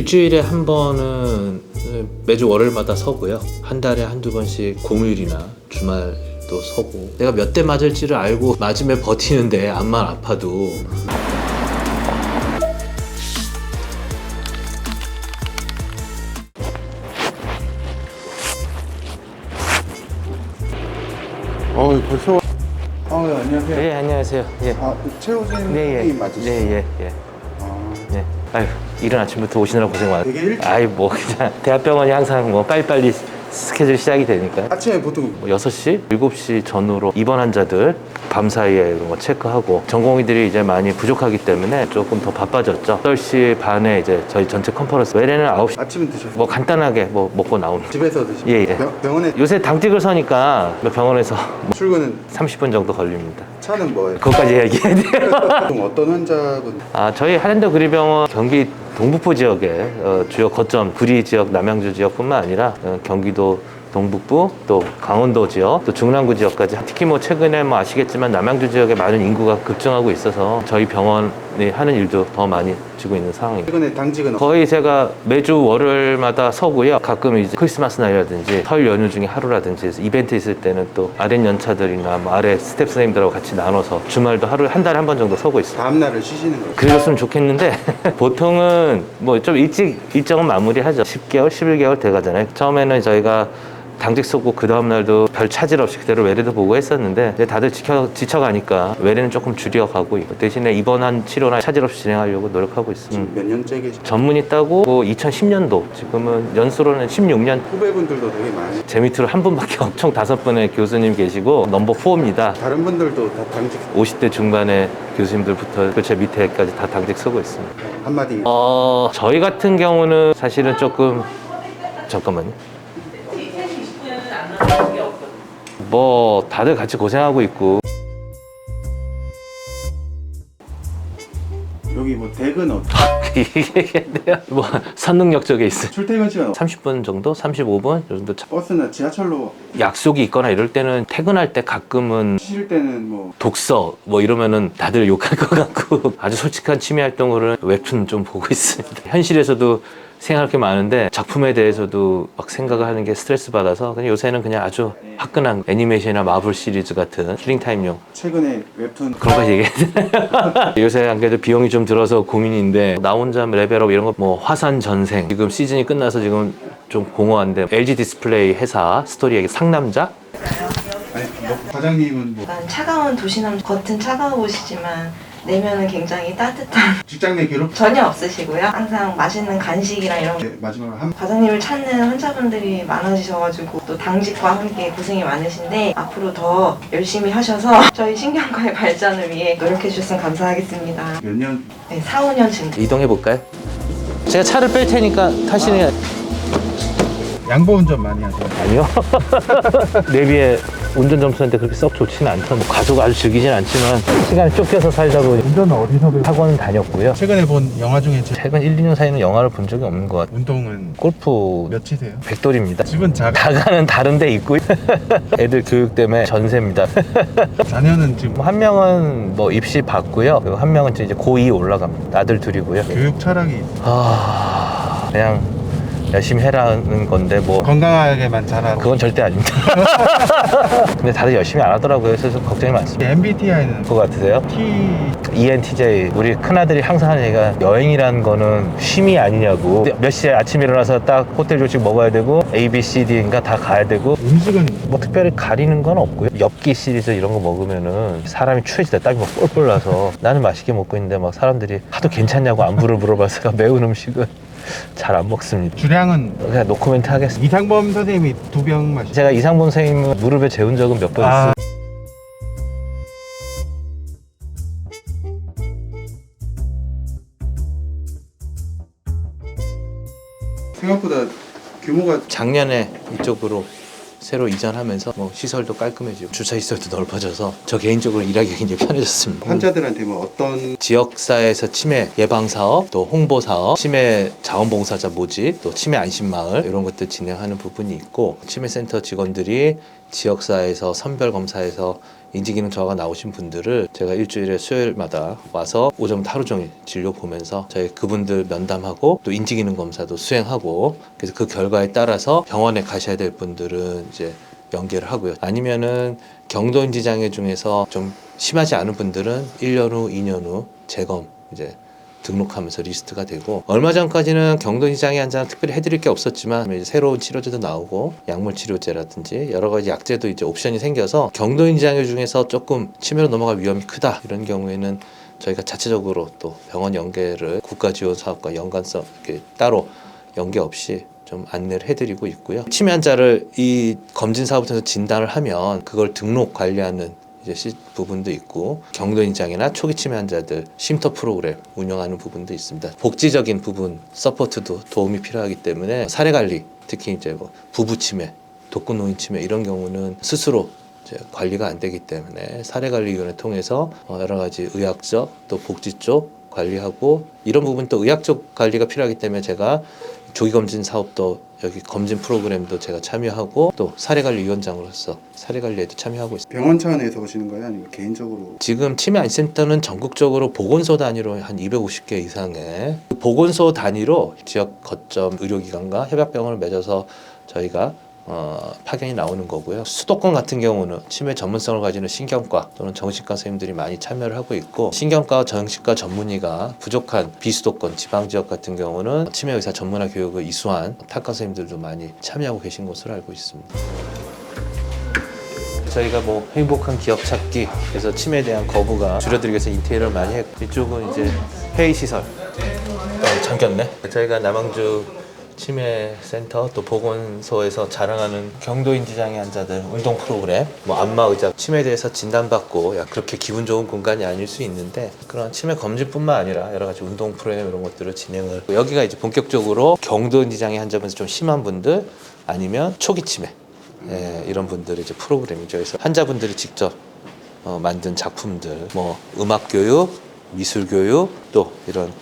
일주일에 한 번은 매주 월요일마다 서고요. 한 달에 한두 번씩 공휴일이나 주말도 서고. 내가 몇 대 맞을지를 알고 맞으면 버티는데 암만 아파도 어 벌써 아 안녕하세요. 예 안녕하세요. 예. 아 최우진 네, 예. 선생님 맞으시죠? 네, 예, 예. 아, 네. 아유, 이른 아침부터 오시느라 고생 많 되게 일찍 아이, 뭐, 그냥, 대학병원이 항상 뭐, 빨리빨리 스케줄 시작이 되니까. 아침에 보통 뭐 6시, 7시 전후로 입원 환자들 밤 사이에 이런 거 체크하고 전공의들이 이제 많이 부족하기 때문에 조금 더 바빠졌죠. 8시 반에 이제 저희 전체 컨퍼런스 외래는 9시 아침에 드셨어요? 뭐 간단하게 뭐 먹고 나오는 집에서 드시고 예, 예. 병, 병원에 요새 당직을 서니까 병원에서 출근은 30분 정도 걸립니다. 차는 뭐예요? 그것까지 얘기해야 돼요. 보통 어떤 환자분 아, 저희 하랜더 구리병원 경기 동북부 지역의 어, 주요 거점 구리 지역, 남양주 지역뿐만 아니라 어, 경기도 동북부 또 강원도 지역 또 중랑구 지역까지 특히 뭐 최근에 뭐 아시겠지만 남양주 지역에 많은 인구가 급증하고 있어서 저희 병원 이 하는 일도 더 많이 지고 있는 상황입니다. 최근에 당직은 어- 거의 제가 매주 월요일마다 서고요. 가끔 이제 크리스마스 날이라든지 설 연휴 중에 하루라든지 이벤트 있을 때는 또 아랫 연차들이나 뭐 아래 스텝 선생님들하고 같이 나눠서 주말도 하루 한 달에 한 번 정도 서고 있어요. 다음 날을 쉬시는 거예요? 그랬으면 좋겠는데 보통은 뭐 좀 일찍 일정은 마무리하죠. 10개월, 11개월 돼가잖아요. 처음에는 저희가 당직 쏘고 그 다음 날도 별 차질 없이 그대로 외래도 보고 했었는데 이제 다들 지켜, 지쳐가니까 외래는 조금 줄여가고 있고 대신에 입원한 치료나 차질 없이 진행하려고 노력하고 있습니다. 몇 년째 계시 전문의 따고 2010년도 지금은 연수로는 16년 후배분들도 되게 많이 제 밑으로 한 분밖에 없- 총 다섯 분의 교수님 계시고 넘버 4입니다. 다른 분들도 다 당직 50대 중반의 교수님들부터 그 제 밑에까지 다 당직 쓰고 있습니다. 한마디 어, 저희 같은 경우는 사실은 조금 잠깐만요. 뭐 다들 같이 고생하고 있고 여기 뭐 댁은 어떻게 얘기했는데요. 뭐 선능력 쪽에 있어요. 출퇴근 시간 30분 정도, 35분 이 정도 차- 버스나 지하철로 약속이 있거나 이럴 때는 퇴근할 때 가끔은 쉬실 때는 뭐 독서 뭐 이러면은 다들 욕할 것 같고 아주 솔직한 취미 활동으로는 웹툰 좀 보고 있습니다. 현실에서도 생각할 게 많은데 작품에 대해서도 막 생각을 하는 게 스트레스 받아서 그냥 요새는 그냥 아주 화끈한 애니메이션이나 마블 시리즈 같은 힐링 타임용. 최근에 웹툰 그런 거 얘기해야 되나요? 요새 안 그래도 비용이 좀 들어서 고민인데 나 혼자 레벨업 이런 거 뭐 화산 전생. 지금 시즌이 끝나서 지금 좀 공허한데 LG 디스플레이 회사 스토리의 상남자? 아니 뭐 과장님은 뭐 약간 차가운 도시남 겉은 차가우시지만 내면은 굉장히 따뜻한 직장 내 괴롭 전혀 없으시고요. 항상 맛있는 간식이랑 이런 네, 마지막으로 한 과장님을 찾는 환자분들이 많아지셔가지고 또 당직과 함께 고생이 많으신데 앞으로 더 열심히 하셔서 저희 신경과의 발전을 위해 노력해 주셨으면 감사하겠습니다. 몇 년 네, 4, 5년 정도. 이동해 볼까요? 제가 차를 뺄 테니까 타시는 양보 운전 많이 하세요? 아니요. 내비에 운전 점수한테 그렇게 썩 좋지는 않던 가속 아주 즐기진 않지만 시간이 쫓겨서 살다 보니 운전은 어디서 배우? 학원 다녔고요. 최근에 본 영화 중에 제일 최근 1, 2년 사이는 영화를 본 적이 없는 것 같아요. 운동은 골프 몇 치세요? 백돌입니다. 집은 작아 다가는 다른 데 있고요. 애들 교육 때문에 전세입니다. 자녀는 지금 한 명은 뭐 입시 받고요. 그리고 한 명은 이제 고2 올라갑니다. 아들 둘이고요. 교육 철학이 아, 그냥 열심히 해라는 건데 뭐 건강하게만 자라고 그건 절대 아닙니다. 근데 다들 열심히 안 하더라고요. 그래서 좀 걱정이 많습니다. MBTI는 그거 같으세요? T ENTJ 우리 큰아들이 항상 하는 얘기가 여행이라는 거는 쉼이 아니냐고 몇 시에 아침 일어나서 딱 호텔 조식 먹어야 되고 A, B, C, D인가 다 가야 되고 음식은 뭐 특별히 가리는 건 없고요 엽기 시리즈 이런 거 먹으면은 사람이 추해지다 땀이 막 뻘뻘 나서 나는 맛있게 먹고 있는데 막 사람들이 하도 괜찮냐고 안부를 물어봐서 매운 음식은 잘 안 먹습니다. 주량은 그냥 노코멘트 하겠습니다. 이상범 선생님이 두 병 마시 제가 이상범 선생님 무릎에 재운 적은 몇번 아. 있어요 생각보다 규모가 작년에 이쪽으로 새로 이전하면서 뭐 시설도 깔끔해지고 주차 시설도 넓어져서 저 개인적으로 일하기가 굉장히 편해졌습니다. 환자들한테 뭐 어떤 지역사회에서 치매 예방 사업, 또 홍보 사업, 치매 자원봉사자 모집, 또 치매 안심 마을 이런 것들 진행하는 부분이 있고 치매 센터 직원들이 지역사회에서 선별 검사에서 인지기능 저하가 나오신 분들을 제가 일주일에 수요일마다 와서 오전부터 하루 종일 진료 보면서 저희 그분들 면담하고 또 인지기능 검사도 수행하고 그래서 그 결과에 따라서 병원에 가셔야 될 분들은 이제 연계를 하고요. 아니면은 경도 인지 장애 중에서 좀 심하지 않은 분들은 1년 후, 2년 후 재검 이제 등록하면서 리스트가 되고 얼마 전까지는 장애 환자는 특별히 해드릴 게 없었지만 새로운 치료제도 나오고 약물 치료제라든지 여러 가지 약제도 이제 옵션이 생겨서 경도인지 장애 중에서 조금 치매로 넘어갈 위험이 크다 이런 경우에는 저희가 자체적으로 또 병원 연계를 국가 지원 사업과 연관성 이렇게 따로 연계 없이 좀 안내를 해드리고 있고요. 치매 환자를 이 검진 사업을 통해서 진단을 하면 그걸 등록 관리하는 이제 시- 부분도 있고 경도인 장애나 초기 치매 환자들 쉼터 프로그램 운영하는 부분도 있습니다. 복지적인 부분 서포트도 도움이 필요하기 때문에 사례 관리 특히 이제 뭐 부부 치매, 독거 노인 치매 이런 경우는 스스로 이제 관리가 안 되기 때문에 사례 관리 위원회 통해서 어, 여러 가지 의학적 또 복지 쪽 관리하고 이런 부분 또 의학적 관리가 필요하기 때문에 제가 조기 검진 사업도 여기 검진 프로그램도 제가 참여하고 또 사례관리위원장으로서 사례관리에도 참여하고 있습니다. 병원 차원에서 오시는 거예요? 아니면 개인적으로? 지금 치매 안센터는 전국적으로 보건소 단위로 한 250개 이상의 그 보건소 단위로 지역 거점 의료기관과 협약병원을 맺어서 저희가 어, 파견이 나오는 거고요. 수도권 같은 경우는 치매 전문성을 가지는 신경과 또는 정신과 선생님들이 많이 참여를 하고 있고 신경과 정신과 전문의가 부족한 비수도권 지방 지역 같은 경우는 치매 의사 전문화 교육을 이수한 탁과 선생님들도 많이 참여하고 계신 것으로 알고 있습니다. 저희가 뭐 행복한 기업 찾기 그래서 치매에 대한 거부가 줄여들기 위해서 인테리어를 많이 했고 이쪽은 이제 회의 시설 어, 잠겼네 저희가 남항주 치매 센터 또 보건소에서 자랑하는 경도인지 장애 환자들 운동 프로그램 뭐 안마 의자 치매에 대해서 진단받고 야 그렇게 기분 좋은 공간이 아닐 수 있는데 그런 치매 검진뿐만 아니라 여러 가지 운동 프로그램 이런 것들을 진행을 여기가 이제 본격적으로 경도인지 장애 환자분에서 좀 심한 분들 아니면 초기 치매 예, 이런 분들의 이제 프로그램이죠. 그래서 환자분들이 직접 어, 만든 작품들, 뭐 음악 교육, 미술 교육, 또 이런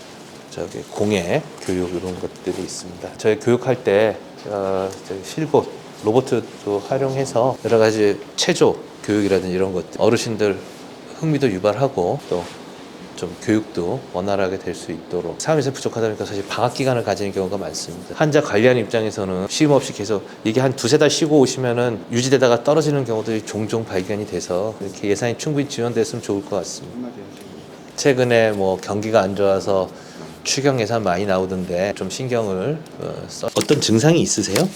저기 공예 교육 이런 것들이 있습니다. 저희 교육할 때 어, 실봇 로봇도 활용해서 여러 가지 체조 교육이라든지 이런 것들 어르신들 흥미도 유발하고 또 좀 교육도 원활하게 될 수 있도록 사람에서 부족하다 보니까 사실 방학 기간을 가지는 경우가 많습니다. 환자 관리하는 입장에서는 쉼 없이 계속 이게 한 두세 달 쉬고 오시면은 유지되다가 떨어지는 경우들이 종종 발견이 돼서 이렇게 예산이 충분히 지원됐으면 좋을 것 같습니다. 최근에 뭐 경기가 안 좋아서 추경 예산 많이 나오던데 좀 신경을 어, 써. 어떤 증상이 있으세요?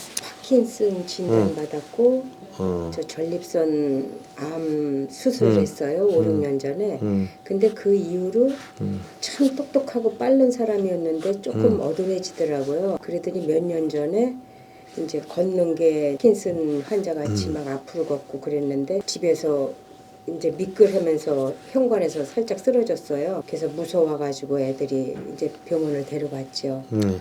파킨슨 진단받았고 음, 저 전립선 암 수술했어요. 오, 5, 6년 전에. 음, 근데 그 이후로 음. 참 똑똑하고 빠른 사람이었는데 조금 음. 어두워지더라고요. 그러더니 몇 년 전에 이제 걷는 게 파킨슨 환자 같이 음. 막 앞으로 걷고 그랬는데 집에서 이제 미끌하면서 현관에서 살짝 쓰러졌어요. 그래서 무서워가지고 애들이 이제 병원을 데려갔죠. 음.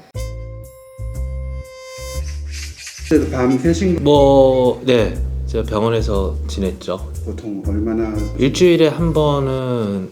그때도 밤 3시 뭐, 네. 제가 병원에서 지냈죠. 보통 얼마나 일주일에 한 번은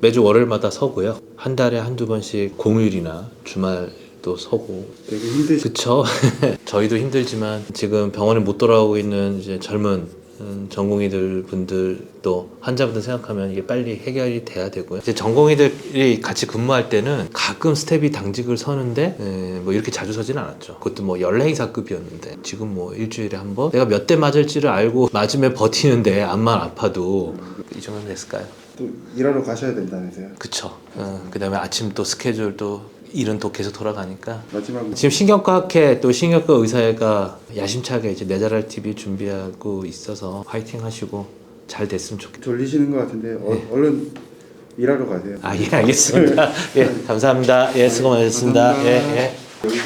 매주 월요일마다 서고요. 한 달에 한두 번씩 공휴일이나 주말도 서고. 되게 힘드시 그쵸. 저희도 힘들지만 지금 병원에 못 돌아오고 있는 이제 젊은 음, 전공의들 분들도 환자분들 생각하면 이게 빨리 해결이 돼야 되고요. 이제 전공의들이 같이 근무할 때는 가끔 스텝이 당직을 서는데 에, 뭐 이렇게 자주 서진 않았죠. 그것도 뭐 연례의사급이었는데 지금 뭐 일주일에 한 번 내가 몇 대 맞을지를 알고 맞으면 버티는데 암만 아파도 이 정도는 됐을까요? 또 일하러 가셔야 된다면서요. 그쵸. 어, 그 다음에 아침 또 스케줄 또 일은 또 계속 돌아가니까 마지막으로 지금 신경과학회 또 신경과 의사회가 야심차게 이제 내자랄 TV 준비하고 있어서 화이팅 하시고 잘 됐으면 좋겠다. 졸리시는 것 같은데 어, 얼른 일하러 가세요. 아예 알겠습니다. 예 감사합니다. 예 수고 많으셨습니다. 예 예. 여기